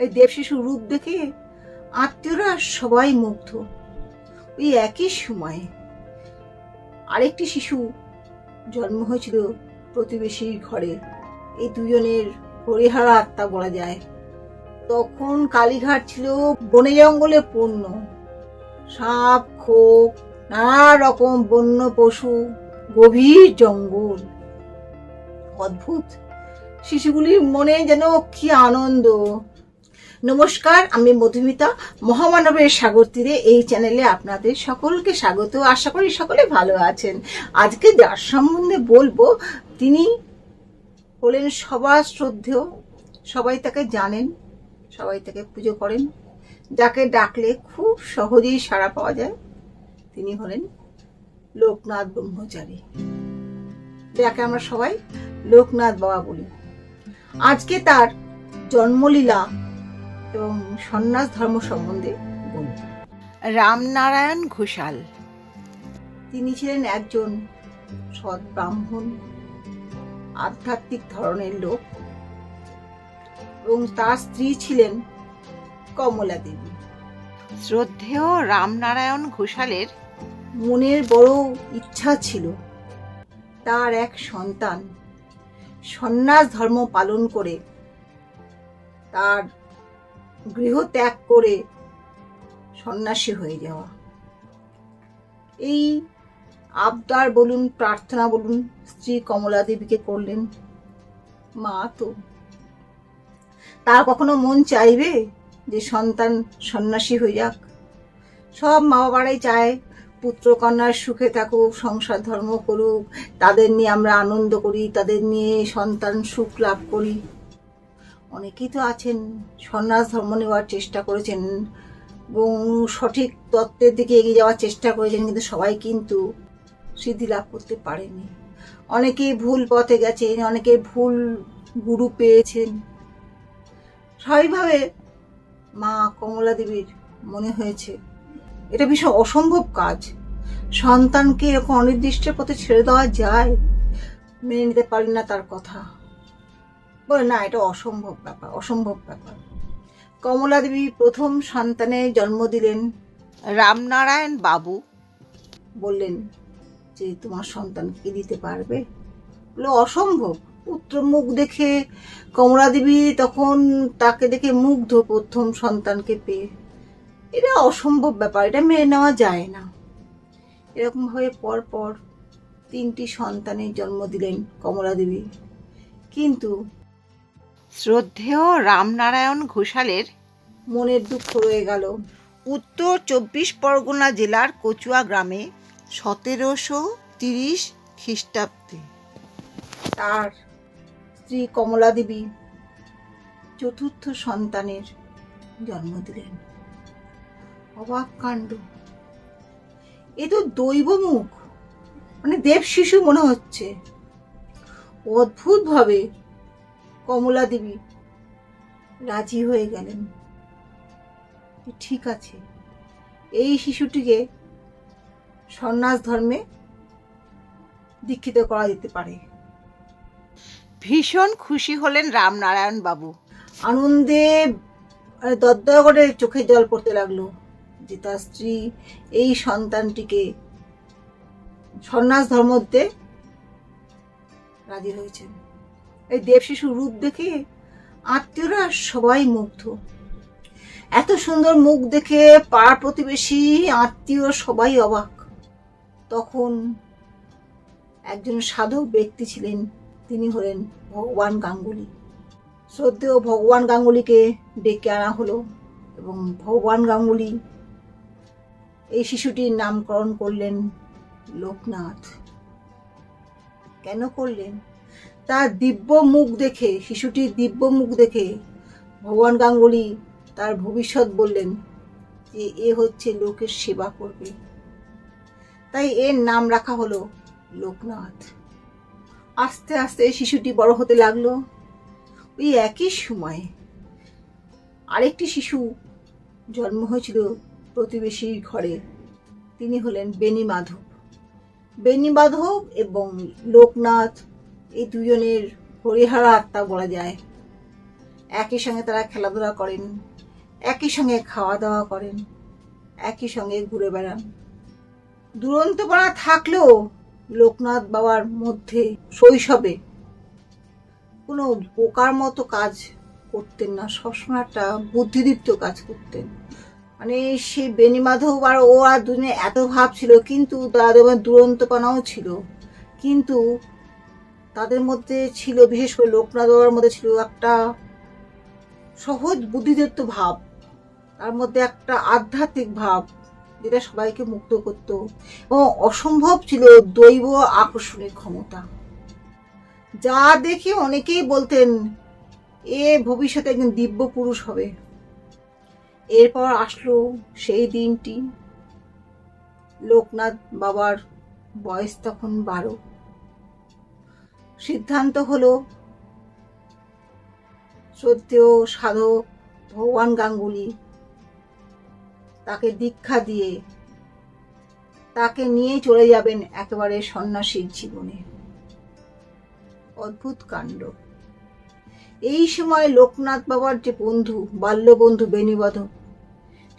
এই দেবশিশুর রূপ দেখে আত্মীয়রা সবাই মুগ্ধ। ওই একই সময়ে আরেকটি শিশু জন্ম হয়েছিল প্রতিবেশীর ঘরে। এই দুজনের হরিহারা আত্মা বলা যায়। তখন কালীঘাট ছিল বনে জঙ্গলে পূর্ণ। সাপ, খোপ নানা রকম বন্য পশু, গভীর জঙ্গল। অদ্ভুত। শিশুগুলির মনে যেন কি আনন্দ। নমস্কার, আমি মধুমিতা। মহামানবের সাগর তীরে এই চ্যানেলে আপনাদের সকলকে স্বাগত। আশা করি সকলে ভালো আছেন। আজকে যার সম্বন্ধে বলব, তিনি হলেন সবার শ্রদ্ধেয়। সবাই তাকে জানেন, সবাই তাকে পুজো করেন। যাকে ডাকলে খুব সহজেই সাড়া পাওয়া যায়, তিনি হলেন লোকনাথ ব্রহ্মচারী। যাকে আমরা সবাই লোকনাথ বাবা বলি। আজকে তার জন্মলীলা এবং সন্ন্যাস ধর্ম সম্বন্ধে বলব রামনারায়ণ ঘোষাল। তিনি ছিলেন একজন সৎ ব্রাহ্মণ আধ্যাত্মিক ধরনের লোক এবং তার স্ত্রী ছিলেন কমলা দেবী। শ্রদ্ধেয় রামনারায়ণ ঘোষালের মনের বড় ইচ্ছা ছিল তার এক সন্তান সন্ন্যাস ধর্ম পালন করে তার গৃহ ত্যাগ করে সন্ন্যাসী হয়ে যাওয়া। এই আবদার বলুন, প্রার্থনা বলুন, স্ত্রী কমলা দেবীকে করলেন, মা তো। তার কখনো মন চাইবে যে সন্তান সন্ন্যাসী হয়ে যাক? সব মা বাবারাই চায়, পুত্র কন্যার সুখে থাকুক, সংসার ধর্ম করুক, তাদের নিয়ে আমরা আনন্দ করি, তাদের নিয়ে সন্তান সুখ লাভ করি। অনেকেই তো আছেন, সন্ন্যাস ধর্ম নেওয়ার চেষ্টা করেছেন এবং সঠিক তত্ত্বের দিকে এগিয়ে যাওয়ার চেষ্টা করেছেন, কিন্তু সবাই কিন্তু সিদ্ধি লাভ করতে পারেনি। অনেকেই ভুল পথে গেছেন অনেকে ভুল গুরু পেয়েছেন। স্বাভাবিকভাবে মা কমলা দেবীর মনে হয়েছে, এটা ভীষণ অসম্ভব কাজ। সন্তানকে এরকম অনির্দিষ্ট পথে ছেড়ে দেওয়া যায়, মেনে নিতে পারেন না তার কথা। বলে, না, এটা অসম্ভব ব্যাপার অসম্ভব ব্যাপার। কমলা দেবী প্রথম সন্তানে জন্ম দিলেন রামনারায়ণ বাবু। বললেন, যে তোমার সন্তান সন্তানকে দিতে পারবে? বলে, অসম্ভব। পুত্র মুখ দেখে কমলা দেবী তখন তাকে দেখে মুগ্ধ প্রথম সন্তানকে পেয়ে। এটা অসম্ভব ব্যাপার, এটা মেনে নেওয়া যায় না। এরকমভাবে পর পর তিনটি সন্তানের জন্ম দিলেন কমলা দেবী। কিন্তু শ্রদ্ধেয় রামনারায়ণ ঘোষালের মনের দুঃখ রয়ে গেল। উত্তর চব্বিশ পরগনা জেলার কচুয়া গ্রামে সতেরোশো তিরিশ খ্রিস্টাব্দে। তার স্ত্রী কমলা দেবী চতুর্থ সন্তানের জন্ম দিলেন। অবাক কাণ্ড। এ তো দৈব মুখ মানে দেব শিশু মনে হচ্ছে। অদ্ভুতভাবে কমলা দেবী। রাজি হয়ে গেলেন। ঠিক আছে। এই শিশুটিকে সন্ন্যাস ধর্মে দীক্ষিত করা যেতে পারে। ভীষণ খুশি হলেন রামনারায়ণ বাবু। আনন্দে মানে দরদর করে চোখে জল পড়তে লাগল যে তার স্ত্রী এই সন্তানটিকে সন্ন্যাস ধর্মতে রাজি হয়েছেন। এই দেব শিশুর রূপ দেখে আত্মীয়রা সবাই মুগ্ধ। এত সুন্দর মুখ দেখে পাড়া প্রতিবেশী আত্মীয় সবাই অবাক। তখন একজন সাধক ব্যক্তি ছিলেন, তিনি হলেন ভগবান গাঙ্গুলি। শ্রদ্ধেয় ভগবান গাঙ্গুলিকে ডেকে আনা হলো এবং ভগবান গাঙ্গুলি এই শিশুটির নামকরণ করলেন লোকনাথ। কেন করলেন? তার দিব্য মুখ দেখে, শিশুটির দিব্য মুখ দেখে ভগবান গাঙ্গুলি তার ভবিষ্যৎ বললেন যে এ হচ্ছে লোকের সেবা করবে। তাই এর নাম রাখা হলো লোকনাথ। আস্তে আস্তে শিশুটি বড় হতে লাগল। ওই একই সময়ে আরেকটি শিশু জন্ম হয়েছিল প্রতিবেশীর ঘরে। তিনি হলেন বেনি মাধব। বেনি মাধব এবং লোকনাথ এই দুজনের হরিহারা আত্মা বলা যায়। একই সঙ্গে তারা খেলাধুলা করেন, একই সঙ্গে খাওয়া দাওয়া করেন, একই সঙ্গে ঘুরে বেড়ান। দুরন্তপনা থাকলেও লোকনাথ বাবার মধ্যে শৈশবে কোনো বোকার মতো কাজ করতেন না, সবসময় একটা বুদ্ধিদীপ্ত কাজ করতেন। মানে সে বেনিমাধব আর ও আর দুজনে এত ভাব ছিল কিন্তু তাদের দুরন্তপনাও ছিল। কিন্তু তাদের মধ্যে ছিল, বিশেষ করে লোকনাথ বাবার মধ্যে ছিল একটা সহজ বুদ্ধিদত্ত ভাব। তার মধ্যে একটা আধ্যাত্মিক ভাব যেটা সবাইকে মুক্ত করত এবং অসম্ভব ছিল দৈব আকর্ষণের ক্ষমতা। যা দেখে অনেকেই বলতেন, এ ভবিষ্যতে একজন দিব্য পুরুষ হবে। এরপর আসলো সেই দিনটি। লোকনাথ বাবার বয়স তখন বারো। সিদ্ধান্ত হলো শ্রদ্ধেয় সাধক ভগবান গাঙ্গুলি তাকে দীক্ষা দিয়ে তাকে নিয়ে চলে যাবেন একেবারে সন্ন্যাসীর জীবনে। অদ্ভুত কাণ্ড। এই সময় লোকনাথ বাবার যে বন্ধু বাল্য বন্ধু বেনিবধ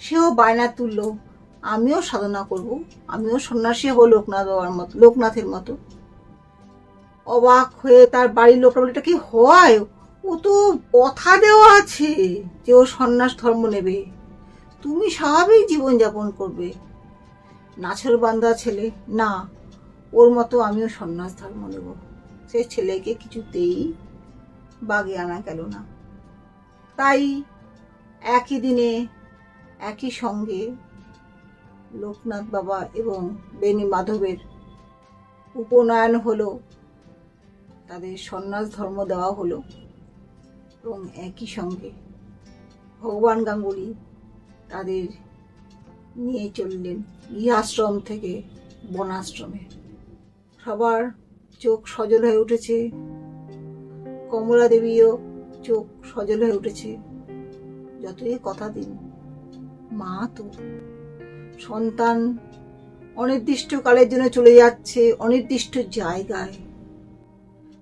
সেও বায়না তুলল, আমিও সাধনা করব, আমিও সন্ন্যাসী হব লোকনাথ বাবার মতো, লোকনাথের মতো। অবাক হয়ে তার বাড়ির লোকরা বলে, এটা কি হয়? ও তো কথা দেওয়া আছে যে ও সন্ন্যাস ধর্ম নেবে। তুমি স্বাভাবিক জীবনযাপন করবে। নাছর বান্দা ছেলে, না, ওর মতো আমিও সন্ন্যাস ধর্ম নেব। সে ছেলেকে কিছুতেই বাগে আনা গেল না। তাই একই দিনে, একই সঙ্গে লোকনাথ বাবা এবং বেনি মাধবের উপনয়ন হলো। তাদের সন্ন্যাস ধর্ম দেওয়া হলো এবং একই সঙ্গে ভগবান গাঙ্গুলি তাদের নিয়ে চললেন গৃহাশ্রম থেকে বনাশ্রমে। সবার চোখ সজল হয়ে উঠেছে, কমলা দেবীও চোখ সজল হয়ে উঠেছে। যতই কথা দিন, মা তো সন্তান অনির্দিষ্টকালের জন্য চলে যাচ্ছে, অনির্দিষ্ট জায়গায়।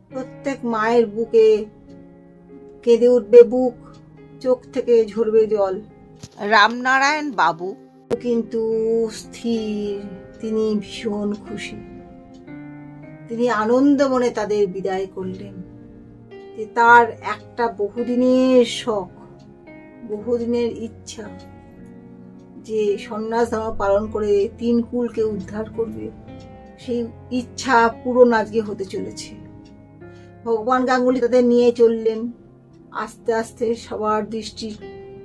প্রত্যেক মায়ের বুকে কেঁদে উঠবে বুক চোখ থেকে ঝরবে জল। রামনারায়ণ বাবু। কিন্তু স্থির তিনি ভীষণ খুশি। তিনি আনন্দ মনে তাদের বিদায় করলেন। যে তার একটা বহুদিনের শখ বহুদিনের ইচ্ছা যে সন্ন্যাস ধর্ম পালন করে তিন কুলকে উদ্ধার করবে সেই ইচ্ছা পূরণ আজকে হতে চলেছে। ভগবান গাঙ্গুলি তাদের নিয়ে চললেন। আস্তে আস্তে সবার দৃষ্টির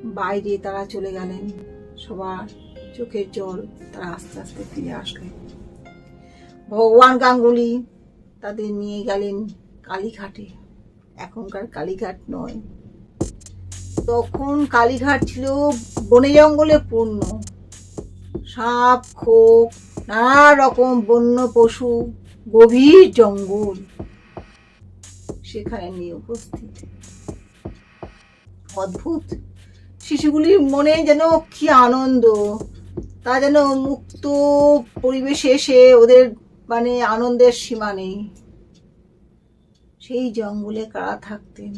বাইরে তারা চলে গেলেন। সবার চোখের জল তারা আস্তে আস্তে ফিরে আসলেন। ভগবান গাঙ্গুলি তাদের নিয়ে গেলেন কালীঘাটে। এখনকার কালীঘাট নয়। তখন কালীঘাট ছিল বনে জঙ্গলে পূর্ণ। সাপ, খোপ, নানা রকম বন্য পশু, গভীর জঙ্গল। সেখানে উপস্থিত। অদ্ভুত। শিশুগুলির মনে যেন কি আনন্দ, তা যেন মুক্ত পরিবেশে এসে ওদের মানে আনন্দের সীমা নেই। সেই জঙ্গলে কারা থাকতেন?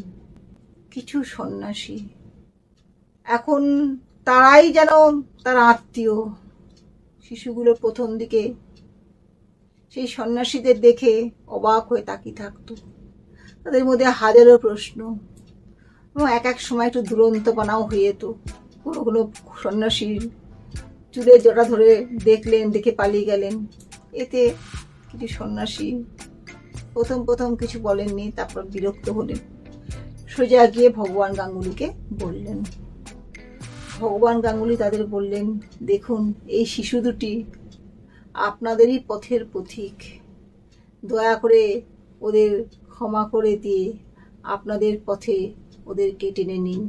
কিছু সন্ন্যাসী। এখন তারাই যেন তার আত্মীয়। শিশুগুলো প্রথম দিকে সেই সন্ন্যাসীদের দেখে অবাক হয়ে তাকিয়ে থাকতো। তাদের মধ্যে হাজারো প্রশ্ন। এবং এক এক সময় একটু দুরন্তপনাও হয়ে যেত। কোনো কোনো সন্ন্যাসীর চুলের জটা ধরে দেখলেন, দেখে পালিয়ে গেলেন। এতে কিছু সন্ন্যাসী প্রথম প্রথম কিছু বলেননি, তারপর বিরক্ত হলেন। সোজা গিয়ে ভগবান গাঙ্গুলিকে বললেন। ভগবান গাঙ্গুলি তাদের বললেন, দেখুন, এই শিশু দুটি আপনাদেরই পথের পথিক দয়া করে ওদের ক্ষমা করে দিয়ে আপনাদের পথে ওদেরকে টেনে নিন।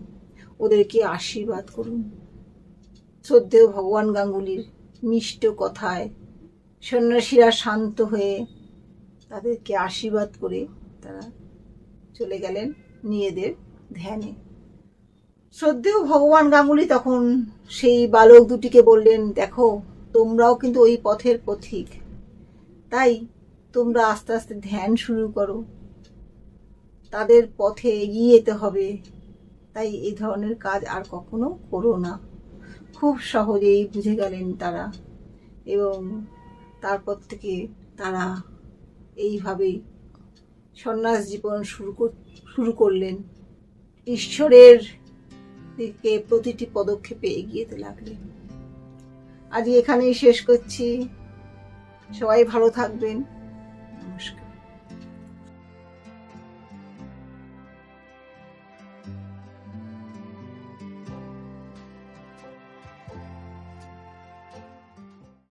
ওদেরকে আশীর্বাদ করুন। শ্রদ্ধেয় ভগবান গাঙ্গুলির মিষ্ট কথায় সন্ন্যাসীরা শান্ত হয়ে তাদেরকে আশীর্বাদ করে তারা চলে গেলেন নিজেদের ধ্যানে। শ্রদ্ধেয় ভগবান গাঙ্গুলি তখন সেই বালক দুটিকে বললেন, দেখো, তোমরাও কিন্তু ওই পথের পথিক। তাই তোমরা আস্তে আস্তে ধ্যান শুরু করো। তাদের পথে এগিয়ে যেতে হবে। তাই এই ধরনের কাজ আর কখনো করো না। খুব সহজেই বুঝে গেলেন তারা এবং তারপর থেকে তারা এইভাবেই সন্ন্যাস জীবন শুরু শুরু করলেন। ঈশ্বরের দিকে প্রতিটি পদক্ষেপে এগিয়ে লাগলেন। আজ এখানেই শেষ করছি। সবাই ভালো থাকবেন।